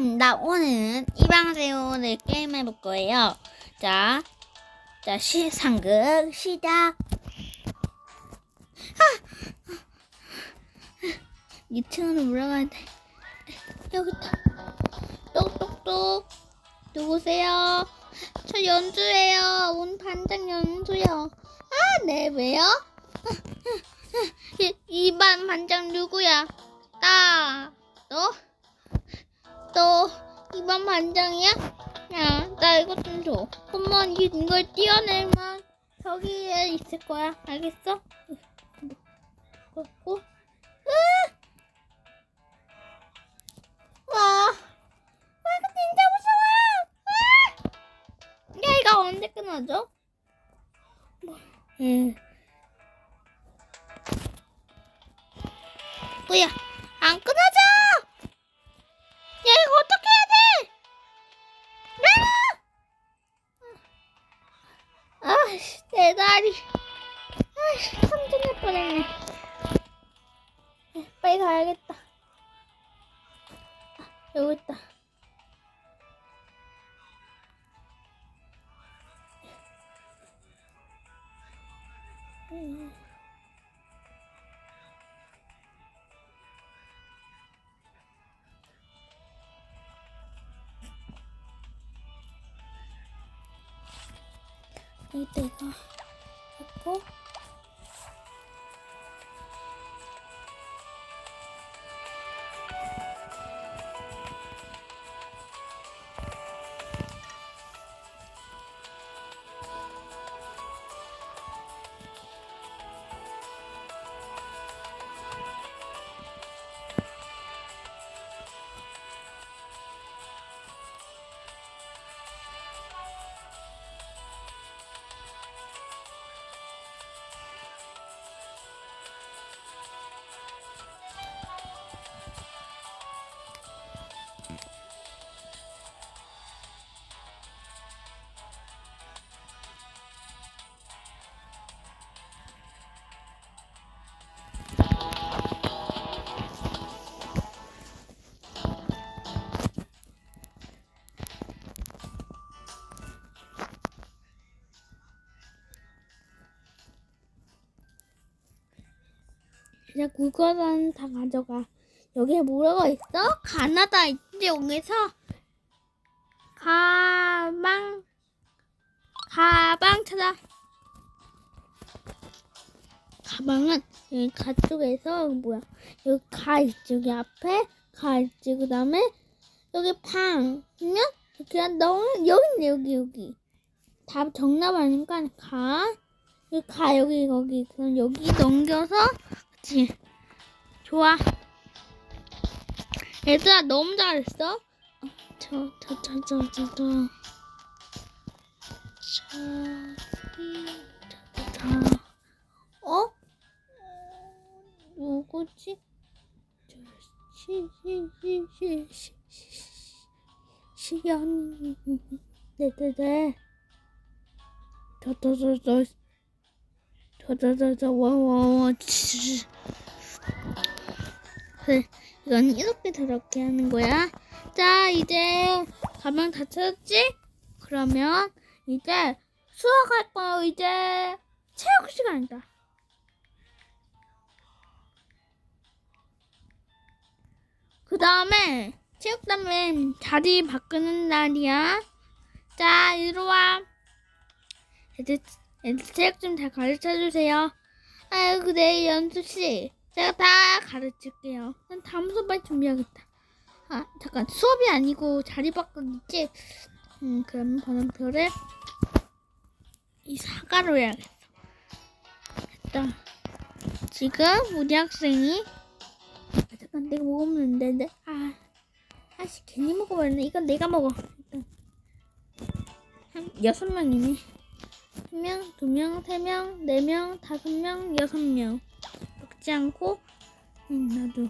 환영합니다. 오늘은 이방새우를 게임해볼 거예요. 자, 자, 시, 상극, 시작. 아! 2층으로 올라가야 돼. 여기 있다. 똑똑똑. 누구세요? 저 연주예요. 온 반장 연주요. 아, 네, 왜요? 이, 이반 반장 누구야? 나. 너? 너 이번 반장이야? 야, 나 이거 좀 줘. 엄마 이- 이걸 띄어내면 저기에 있을 거야. 알겠어? 그렇고. 으! 와, 와 이거 진짜 무서워. 아! 야 이거 언제 끝나죠? 뭐야? 음. 여기다 이거 넣고 이제 그거는 다 가져가. 여기에 뭐가 있어? 가나다 여기서 가방 가방 찾아. 가방은 여기 가 쪽에서 뭐야? 여기 가 여기 앞에 가 있지. 그 다음에 여기 방. 그냥 그냥 넣으면 여기 있네. 여기 여기. 다 정답 아니까 가. 여기 가. 여기 거기. 그럼 여기 넘겨서 그치 좋아 얘들아 너무 잘했어 저 저 저 저 저 저 저기 저저 어 누구지 시 시 시 시 시 시연이 네네네 저 저 저 저 저저저저 와와와 그래 이건 이렇게 저렇게 하는 거야. 자 이제 가방 다 찾았지? 그러면 이제 수학할 거 이제. 체육 시간이다. 그 다음에 체육단에 자리 바꾸는 날이야. 자 이리 와. 애들, 체육 좀잘 가르쳐 주세요. 아유, 그래, 연수씨. 제가 다 가르칠게요. 난 다음 수업 빨리 준비하겠다. 아, 잠깐, 수업이 아니고 자리 바꾸기지? 음, 그럼 번호표를 이 사과로 해야겠어. 됐다. 지금 우리 학생이, 아, 잠깐, 내가 먹으면 안 되는데. 아, 아씨, 괜히 먹어버렸네. 이건 내가 먹어. 일단. 한 여섯 명이네. 한 명, 두 명, 세 명, 네 명, 다섯 명, 여섯 명. 먹지 않고, 음, 나도.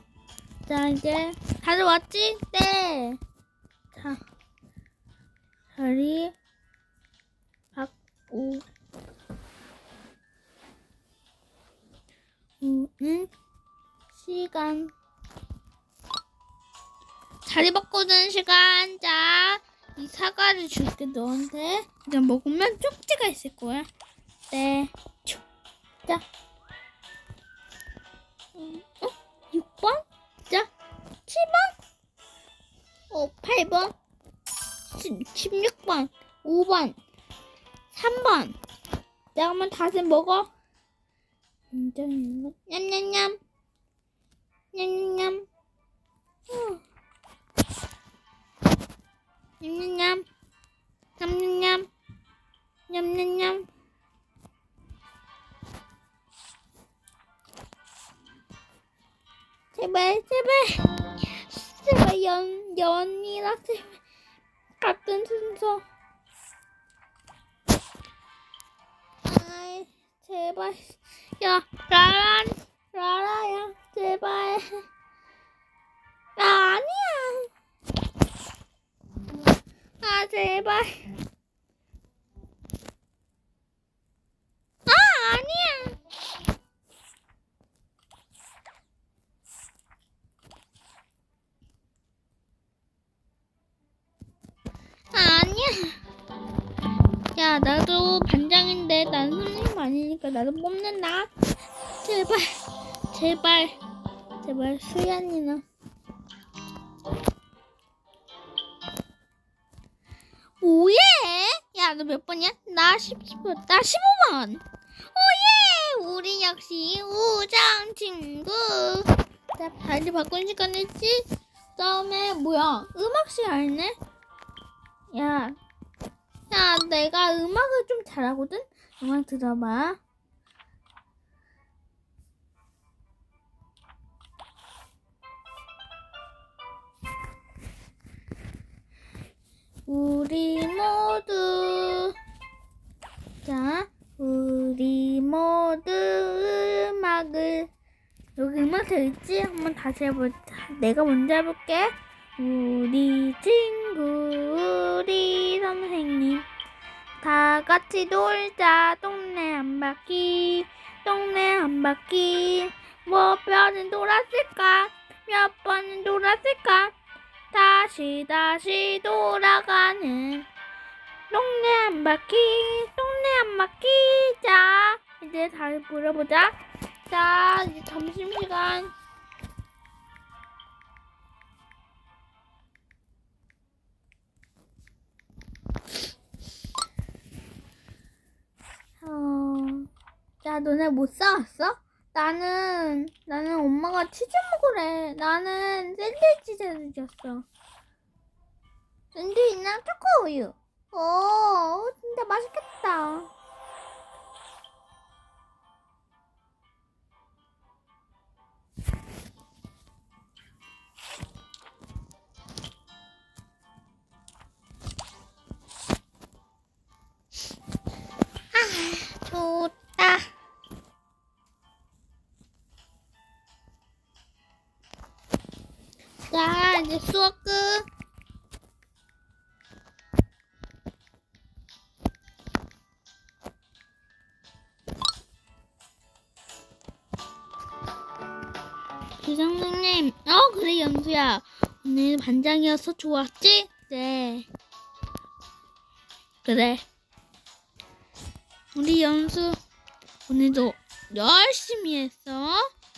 자, 이제, 다들 왔지? 네! 자, 자리, 바꾸, 우는 시간. 자리 바꾸는 시간. 자, 이 사과를 줄게 너한테. 이제 먹으면 쪽지가 있을 거야. 네. 쭉. 자. 음, 어? 6번? 자. 7번? 어, 8번? 16번. 5번. 3번. 내가 한번 다시 먹어. 냠냠냠. 냠냠냠. 냠냠냠. 어. 냠냠냠. 냠냠냠. 냠냠냠. 제발, 제발. 제발, 연, 연이라, 제발. 같은 순서. 아이, 제발. 야, 라라, 라라야, 제발. 제발. 아, 아니야. 아, 아니야. 야, 나도 반장인데 난 선생님 아니니까 나도 뽑는다. 제발, 제발, 제발 수연이나. 오예! 야, 너 몇 번이야? 나 10, 10번. 나 15번! 오예! 우리 역시 우정 친구. 자, 다리 바꾼 시간 했지? 그 다음에, 뭐야, 음악실 알네? 야, 야, 내가 음악을 좀 잘하거든? 음악 들어봐. 우리 모두. 자 우리 모두 음악을 여기 음악 되있지 한번 다시 해보자. 내가 먼저 해볼게. 우리 친구 우리 선생님. 다 같이 놀자. 동네 한 바퀴 동네 한 바퀴. 몇 번은 돌았을까? 몇 번은 돌았을까 다시 다시 돌아가는 동네 한 바퀴 동네 한 바퀴. 자 이제 다시 불러보자. 자 이제 점심시간. 어, 자 너네 못 싸웠어? 나는 나는 엄마가 치즈 먹으래. 나는 샌드위치 재주였어. 샌드위치랑 초코 우유. 어, 진짜 맛있겠다. 자, 이제 수업 끝. 그 선생님, 어, 그래, 연수야. 오늘 반장이어서 좋았지? 네. 그래. 우리 연수, 오늘도 열심히 했어.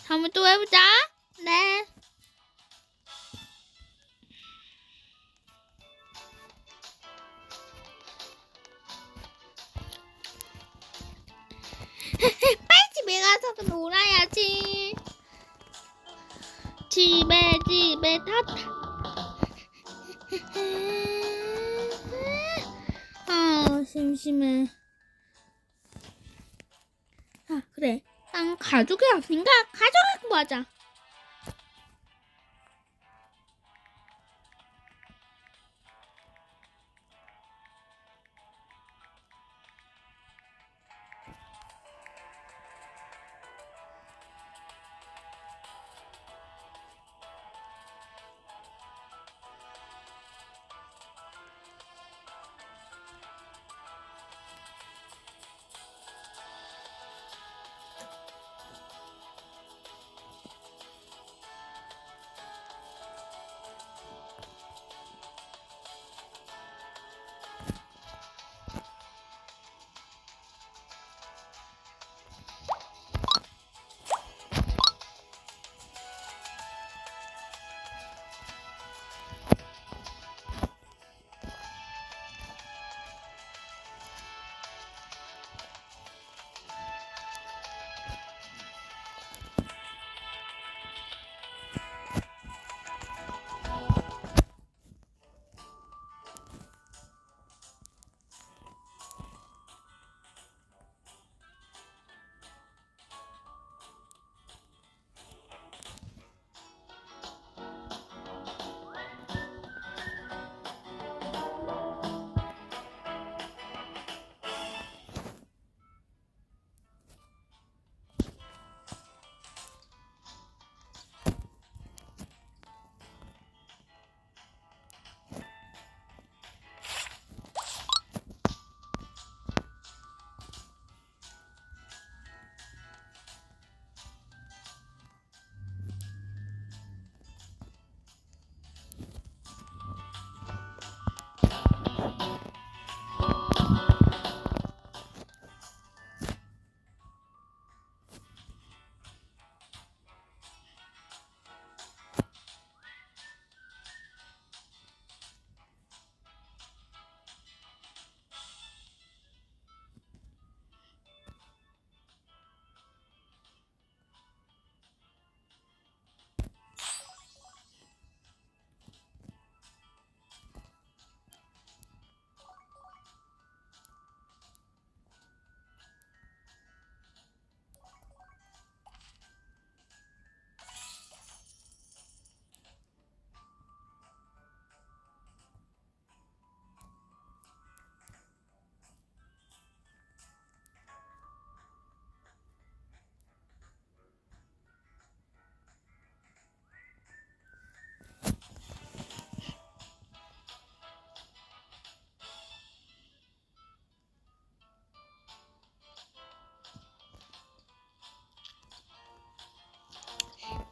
다음에 또 해보자. 심심해. 아 그래. 난 가족이 없으니까 가족을 구하자.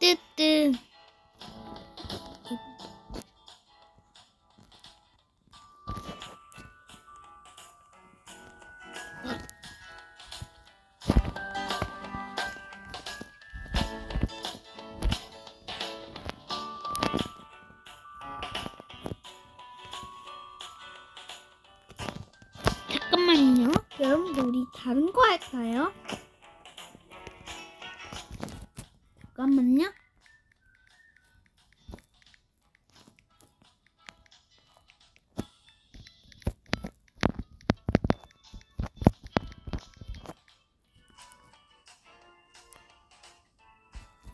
뜨뜨. 잠깐만요. 여러분 우리 다른 거 할까요? 잠깐만요.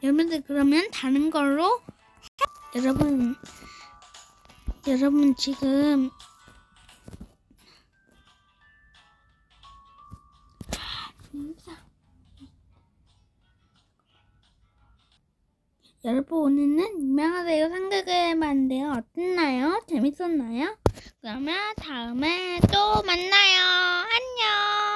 여러분들 그러면 다른 걸로 해- 여러분 여러분 지금 여러분 오늘은 유명하세요 상극을 해봤는데요 어땠나요? 재밌었나요? 그러면 다음에 또 만나요 안녕